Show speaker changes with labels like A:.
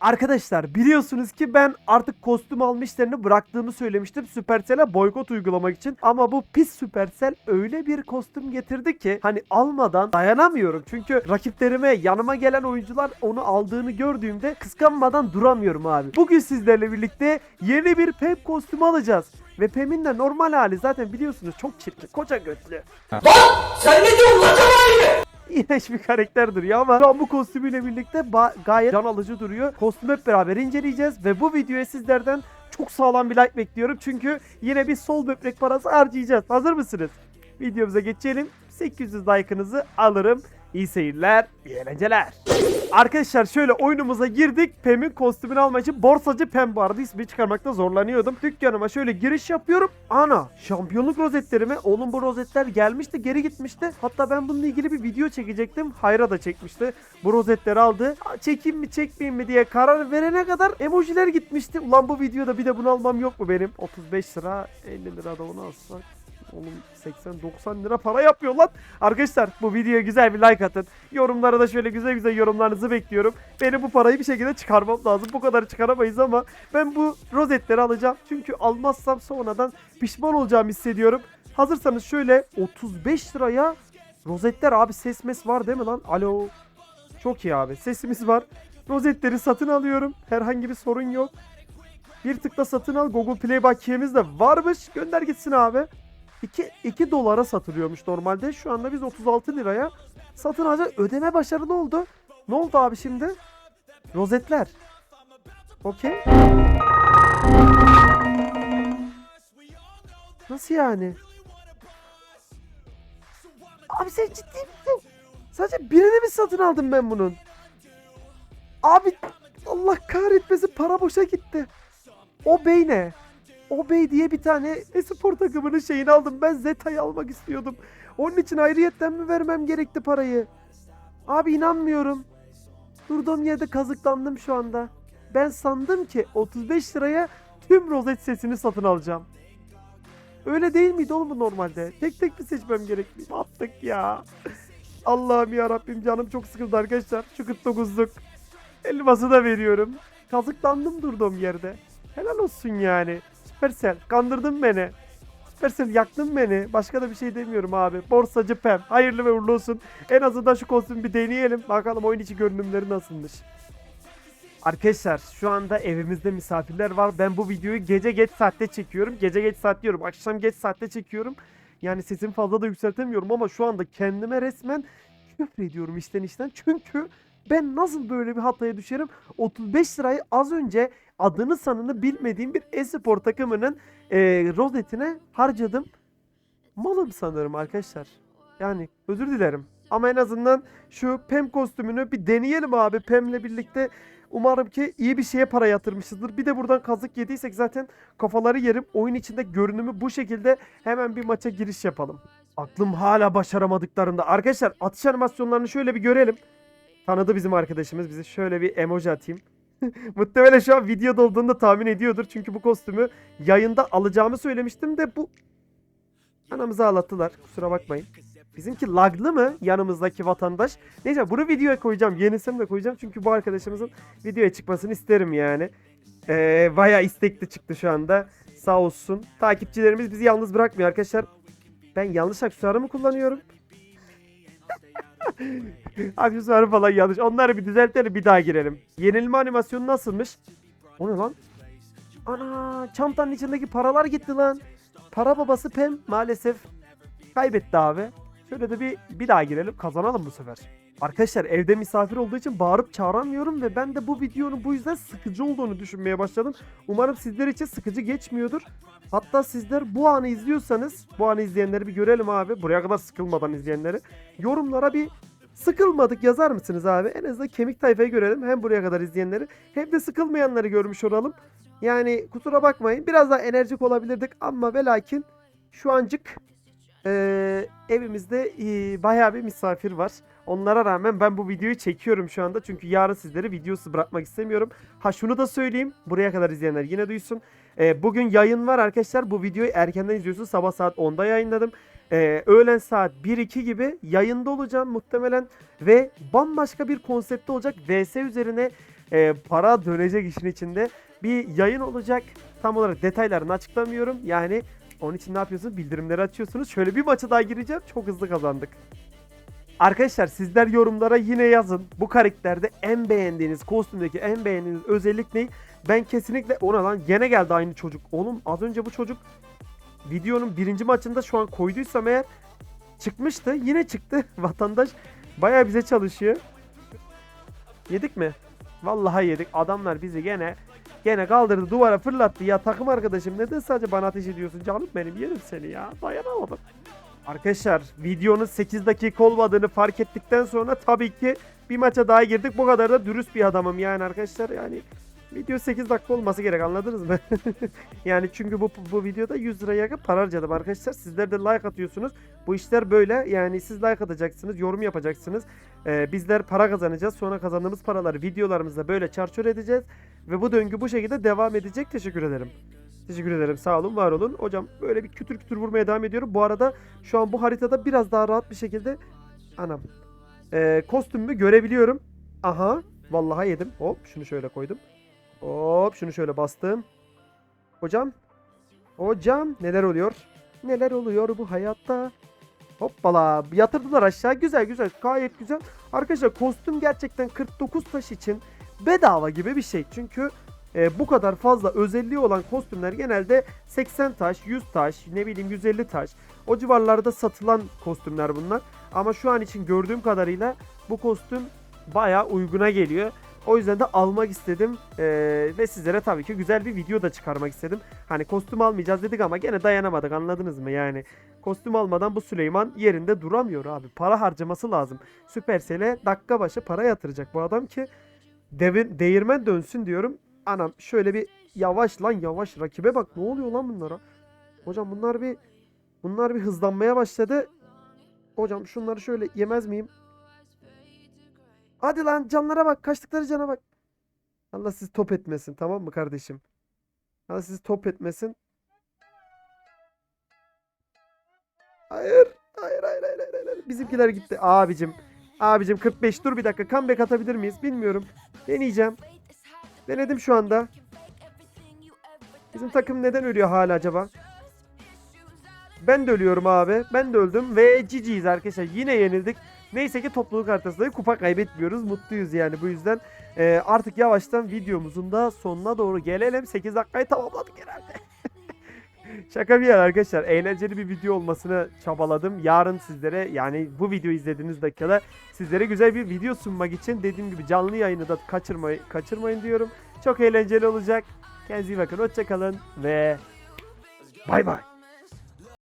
A: Arkadaşlar biliyorsunuz ki ben artık kostüm alma işlerini bıraktığımı söylemiştim Supercell'e boykot uygulamak için. Ama bu pis Supercell öyle bir kostüm getirdi ki hani almadan dayanamıyorum. Çünkü rakiplerime yanıma gelen oyuncular onu aldığını gördüğümde kıskanmadan duramıyorum abi. Bugün sizlerle birlikte yeni bir Pep kostümü alacağız. Ve Pem'in de normal hali zaten biliyorsunuz çok çirkin, koca götlü.
B: Sen ne diyorsun lan
A: İğrenç bir karakter duruyor ama şu an bu kostümüyle birlikte gayet can alıcı duruyor. Kostümü hep beraber inceleyeceğiz ve bu videoya sizlerden çok sağlam bir like bekliyorum. Çünkü yine bir sol böbrek parası harcayacağız. Hazır mısınız? Videomuza geçelim. 800 like'ınızı alırım. İyi seyirler, iyi eğlenceler. Arkadaşlar şöyle oyunumuza girdik. Pem'in kostümünü almak için borsacı Pem bu arada ismi çıkarmakta zorlanıyordum. Dükkanıma şöyle giriş yapıyorum. Ana şampiyonluk rozetleri mi? Oğlum bu rozetler gelmişti geri gitmişti. Hatta ben bununla ilgili bir video çekecektim. Hayra da çekmişti. Bu rozetleri aldı. Çekeyim mi çekmeyeyim mi diye karar verene kadar emojiler gitmişti. Ulan bu videoda bir de bunu almam yok mu benim? 35 lira 50 lira da onu alsak. Oğlum 80-90 lira para yapıyor lan. Arkadaşlar bu videoya güzel bir like atın. Yorumlara da şöyle güzel güzel yorumlarınızı bekliyorum. Benim bu parayı bir şekilde çıkarmam lazım. Bu kadar çıkaramayız ama ben bu rozetleri alacağım. Çünkü almazsam sonradan pişman olacağımı hissediyorum. Hazırsanız şöyle 35 liraya rozetler abi ses mes var değil mi lan? Alo. Çok iyi abi sesimiz var. Rozetleri satın alıyorum. Herhangi bir sorun yok. Bir tıkla satın al. Google Play bakiyemiz de varmış. Gönder gitsin abi. 2, 2 dolara satılıyormuş normalde. Şu anda biz 36 liraya satın alacağız. Ödeme başarılı oldu. Ne oldu abi şimdi? Rozetler. Okey. Nasıl yani? Abi sen ciddi misin? Sadece birini mi satın aldım ben bunun? Abi Allah kahretmesin para boşa gitti. O bey ne? Obey diye bir tane espor takımının şeyini aldım. Ben Zeta'yı almak istiyordum. Onun için ayrıyetten mi vermem gerekti parayı? Abi inanmıyorum. Durduğum yerde kazıklandım şu anda. Ben sandım ki 35 liraya tüm rozet sesini satın alacağım. Öyle değil miydi oğlum normalde? Tek tek mi seçmem gerekli? Attık ya. Allah'ım ya Rabbim canım çok sıkıldı arkadaşlar. Şu 49'luk elması da veriyorum. Kazıklandım durduğum yerde. Helal olsun yani. Supercell kandırdın beni. Supercell yaktın beni. Başka da bir şey demiyorum abi. Borsacı Pem. Hayırlı ve uğurlu olsun. En azından şu kostümü bir deneyelim. Bakalım oyun içi görünümleri nasılmış. Arkadaşlar şu anda evimizde misafirler var. Ben bu videoyu gece geç saatte çekiyorum. Gece geç saat diyorum. Akşam geç saatte çekiyorum. Yani sesimi fazla da yükseltemiyorum ama şu anda kendime resmen küfür ediyorum işten işten. Çünkü ben nasıl böyle bir hataya düşerim? 35 lirayı az önce adını sanını bilmediğim bir espor takımının e, rozetine harcadım. Malım sanırım arkadaşlar. Yani özür dilerim. Ama en azından şu Pem kostümünü bir deneyelim abi. Pem'le birlikte umarım ki iyi bir şeye para yatırmışızdır. Bir de buradan kazık yediysek zaten kafaları yerim. Oyun içinde görünümü bu şekilde hemen bir maça giriş yapalım. Aklım hala başaramadıklarında. Arkadaşlar atış animasyonlarını şöyle bir görelim. Tanıdı bizim arkadaşımız. Bize şöyle bir emoji atayım. Muhtemelen şu an videoda olduğunu da tahmin ediyordur. Çünkü bu kostümü yayında alacağımı söylemiştim de bu... Anamızı ağlattılar. Kusura bakmayın. Bizimki laglı mı yanımızdaki vatandaş? Neyse bunu videoya koyacağım. Yenisini de koyacağım. Çünkü bu arkadaşımızın videoya çıkmasını isterim yani. Ee, bayağı istekli çıktı şu anda. Sağ olsun. Takipçilerimiz bizi yalnız bırakmıyor arkadaşlar. Ben yanlış aksesuarı mı kullanıyorum? Aksesuarı falan yanlış. Onları bir düzeltelim bir daha girelim. Yenilme animasyonu nasılmış? O ne lan? Ana çantanın içindeki paralar gitti lan. Para babası Pem maalesef kaybetti abi. Şöyle de bir bir daha girelim kazanalım bu sefer. Arkadaşlar evde misafir olduğu için bağırıp çağıramıyorum ve ben de bu videonun bu yüzden sıkıcı olduğunu düşünmeye başladım. Umarım sizler için sıkıcı geçmiyordur. Hatta sizler bu anı izliyorsanız, bu anı izleyenleri bir görelim abi. Buraya kadar sıkılmadan izleyenleri. Yorumlara bir sıkılmadık yazar mısınız abi? En azından kemik tayfayı görelim. Hem buraya kadar izleyenleri hem de sıkılmayanları görmüş olalım. Yani kusura bakmayın biraz daha enerjik olabilirdik ama ve lakin şu ancık eee, evimizde eee, bayağı bir misafir var. Onlara rağmen ben bu videoyu çekiyorum şu anda. Çünkü yarın sizlere videosu bırakmak istemiyorum. Ha şunu da söyleyeyim. Buraya kadar izleyenler yine duysun. Ee, bugün yayın var arkadaşlar. Bu videoyu erkenden izliyorsunuz. Sabah saat 10'da yayınladım. Ee, öğlen saat 1-2 gibi yayında olacağım muhtemelen. Ve bambaşka bir konsepte olacak. VS üzerine e, para dönecek işin içinde. Bir yayın olacak. Tam olarak detaylarını açıklamıyorum. Yani onun için ne yapıyorsunuz? Bildirimleri açıyorsunuz. Şöyle bir maça daha gireceğim. Çok hızlı kazandık. Arkadaşlar sizler yorumlara yine yazın. Bu karakterde en beğendiğiniz, kostümdeki en beğendiğiniz özellik ne? Ben kesinlikle ona lan gene geldi aynı çocuk. Oğlum az önce bu çocuk videonun birinci maçında şu an koyduysam eğer çıkmıştı. Yine çıktı. Vatandaş baya bize çalışıyor. Yedik mi? Vallahi yedik. Adamlar bizi gene gene kaldırdı duvara fırlattı. Ya takım arkadaşım neden sadece bana ateş ediyorsun? Canım benim yerim seni ya. Dayanamadım. Arkadaşlar videonun 8 dakika olmadığını fark ettikten sonra tabii ki bir maça daha girdik. Bu kadar da dürüst bir adamım yani arkadaşlar. Yani video 8 dakika olması gerek anladınız mı? yani çünkü bu bu videoda 100 liraya yakın para harcadım arkadaşlar. Sizler de like atıyorsunuz. Bu işler böyle. Yani siz like atacaksınız, yorum yapacaksınız. Ee, bizler para kazanacağız. Sonra kazandığımız paraları videolarımızda böyle çarçur edeceğiz. Ve bu döngü bu şekilde devam edecek. Teşekkür ederim. Teşekkür ederim. Sağ olun, var olun. Hocam böyle bir kütür kütür vurmaya devam ediyorum. Bu arada şu an bu haritada biraz daha rahat bir şekilde anam ee, kostümümü görebiliyorum. Aha. Vallahi yedim. Hop şunu şöyle koydum. Hop şunu şöyle bastım. Hocam. Hocam neler oluyor? Neler oluyor bu hayatta? Hoppala yatırdılar aşağı. Güzel güzel gayet güzel. Arkadaşlar kostüm gerçekten 49 taş için bedava gibi bir şey. Çünkü e, bu kadar fazla özelliği olan kostümler genelde 80 taş, 100 taş, ne bileyim 150 taş. O civarlarda satılan kostümler bunlar. Ama şu an için gördüğüm kadarıyla bu kostüm bayağı uyguna geliyor. O yüzden de almak istedim Ee, ve sizlere tabii ki güzel bir video da çıkarmak istedim. Hani kostüm almayacağız dedik ama gene dayanamadık anladınız mı yani. Kostüm almadan bu Süleyman yerinde duramıyor abi. Para harcaması lazım. Supercell'e dakika başı para yatıracak bu adam ki devir, değirmen dönsün diyorum. Anam şöyle bir yavaş lan yavaş rakibe bak ne oluyor lan bunlara. Hocam bunlar bir bunlar bir hızlanmaya başladı. Hocam şunları şöyle yemez miyim? Hadi lan canlara bak. Kaçtıkları cana bak. Allah sizi top etmesin tamam mı kardeşim? Allah sizi top etmesin. Hayır. Hayır hayır hayır hayır. hayır. Bizimkiler gitti. Abicim. Abicim 45 dur bir dakika. Comeback atabilir miyiz? Bilmiyorum. Deneyeceğim. Denedim şu anda. Bizim takım neden ölüyor hala acaba? Ben de ölüyorum abi. Ben de öldüm ve GG'yiz arkadaşlar. Yine yenildik. Neyse ki topluluk haritasında kupa kaybetmiyoruz. Mutluyuz yani bu yüzden. Ee, artık yavaştan videomuzun da sonuna doğru gelelim. 8 dakikayı tamamladık herhalde. Şaka bir yana arkadaşlar. Eğlenceli bir video olmasını çabaladım. Yarın sizlere yani bu videoyu izlediğiniz dakikada sizlere güzel bir video sunmak için dediğim gibi canlı yayını da kaçırmayı, kaçırmayın diyorum. Çok eğlenceli olacak. Kendinize iyi bakın. Hoşçakalın ve bay bay.